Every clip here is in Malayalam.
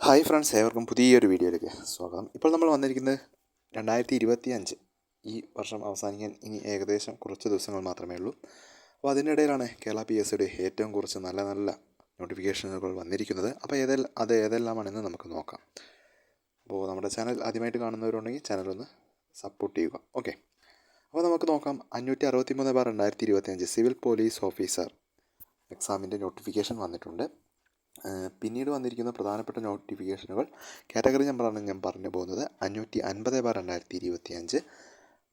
ഹായ് ഫ്രണ്ട്സ് ഏവർക്കും പുതിയൊരു വീഡിയോയിലേക്ക് സ്വാഗതം. ഇപ്പോൾ നമ്മൾ വന്നിരിക്കുന്നത് രണ്ടായിരത്തി ഇരുപത്തി അഞ്ച് ഈ വർഷം അവസാനിക്കാൻ ഇനി ഏകദേശം കുറച്ച് ദിവസങ്ങൾ മാത്രമേ ഉള്ളൂ. അപ്പോൾ അതിനിടയിലാണ് കേരള പി എസ് സിയുടെ ഏറ്റവും കുറച്ച് നല്ല നല്ല നോട്ടിഫിക്കേഷനുകൾ വന്നിരിക്കുന്നത്. അപ്പോൾ ഏതെല്ലാം അത് ഏതെല്ലാമാണെന്ന് നമുക്ക് നോക്കാം. അപ്പോൾ നമ്മുടെ ചാനൽ ആദ്യമായിട്ട് കാണുന്നവരുണ്ടെങ്കിൽ ചാനൽ ഒന്ന് സപ്പോർട്ട് ചെയ്യുക. ഓക്കെ അപ്പോൾ നമുക്ക് നോക്കാം. അഞ്ഞൂറ്റി അറുപത്തി മൂന്ന് ബാർ രണ്ടായിരത്തി ഇരുപത്തി അഞ്ച് സിവിൽ പോലീസ് ഓഫീസർ എക്സാമിന്റെ നോട്ടിഫിക്കേഷൻ വന്നിട്ടുണ്ട്. പിന്നീട് വന്നിരിക്കുന്ന പ്രധാനപ്പെട്ട നോട്ടിഫിക്കേഷനുകൾ കാറ്റഗറി നമ്പറാണ് ഞാൻ പറഞ്ഞു പോകുന്നത്. അഞ്ഞൂറ്റി അൻപത് ബാർ രണ്ടായിരത്തി ഇരുപത്തി അഞ്ച്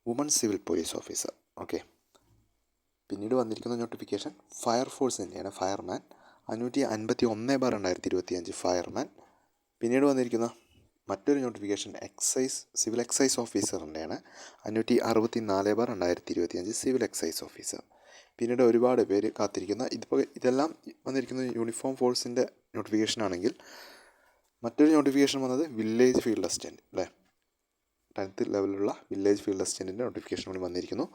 woman civil police officer okay പിന്നീട് വന്നിരിക്കുന്ന നോട്ടിഫിക്കേഷൻ ഫയർ ഫോഴ്സ് തന്നെയാണ്. ഫയർമാൻ അഞ്ഞൂറ്റി അൻപത്തി ഒന്ന് ബാർ രണ്ടായിരത്തി ഇരുപത്തി അഞ്ച് ഫയർമാൻ പിന്നീട് വന്നിരിക്കുന്ന മറ്റൊരു നോട്ടിഫിക്കേഷൻ എക്സൈസ് സിവിൽ എക്സൈസ് ഓഫീസറിന്റെയാണ് അഞ്ഞൂറ്റി അറുപത്തി നാല് ബാർ രണ്ടായിരത്തി ഇരുപത്തി അഞ്ച് സിവിൽ എക്സൈസ് ഓഫീസർ പിന്നീട് ഒരുപാട് പേര് കാത്തിരിക്കുന്ന ഇതിപ്പോൾ ഇതെല്ലാം വന്നിരിക്കുന്നത് യൂണിഫോം ഫോഴ്സിന്റെ നോട്ടിഫിക്കേഷൻ ആണെങ്കിൽ മറ്റൊരു നോട്ടിഫിക്കേഷൻ വന്നത് വില്ലേജ് ഫീൽഡ് അസിസ്റ്റന്റ് അല്ലേ ടെൻത്ത് ലെവലിലുള്ള വില്ലേജ് ഫീൽഡ് അസിസ്റ്റന്റിന്റെ നോട്ടിഫിക്കേഷൻ കൂടി വന്നിരിക്കുന്നു.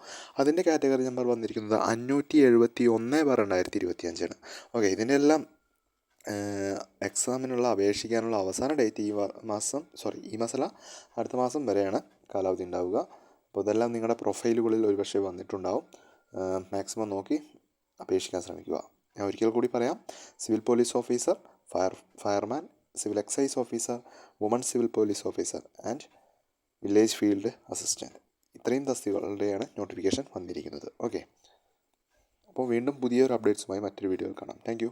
അതിന്റെ കാറ്റഗറി നമ്പർ വന്നിരിക്കുന്നത് അഞ്ഞൂറ്റി എഴുപത്തി ഒന്ന് ബാർ രണ്ടായിരത്തി ഇരുപത്തി അഞ്ചാണ് ഓക്കെ ഇതിന്റെ എല്ലാം എക്സാമിനുള്ള അപേക്ഷിക്കാനുള്ള അവസാന ഡേറ്റ് ഈ മാസം സോറി ഈ മാസമല്ല അടുത്ത മാസം വരെയാണ് കാലാവധി ഉണ്ടാവുക. അപ്പോൾ ഇതെല്ലാം നിങ്ങളുടെ പ്രൊഫൈലുകളിൽ ഒരുപക്ഷെ വന്നിട്ടുണ്ടാവും. മാക്സിമം നോക്കി അപേക്ഷിക്കാൻ ശ്രമിക്കുക. ഞാൻ ഒരിക്കൽ കൂടി പറയാം. Civil police officer fire fireman civil excise officer woman civil police officer and village field assistant ഇത്രയും തസ്തികളുടെയാണ് നോട്ടിഫിക്കേഷൻ വന്നിരിക്കുന്നത്. ഓക്കെ അപ്പോൾ വീണ്ടും പുതിയൊരു അപ്ഡേറ്റ്സുമായി മറ്റൊരു വീഡിയോയിൽ കാണാം. താങ്ക്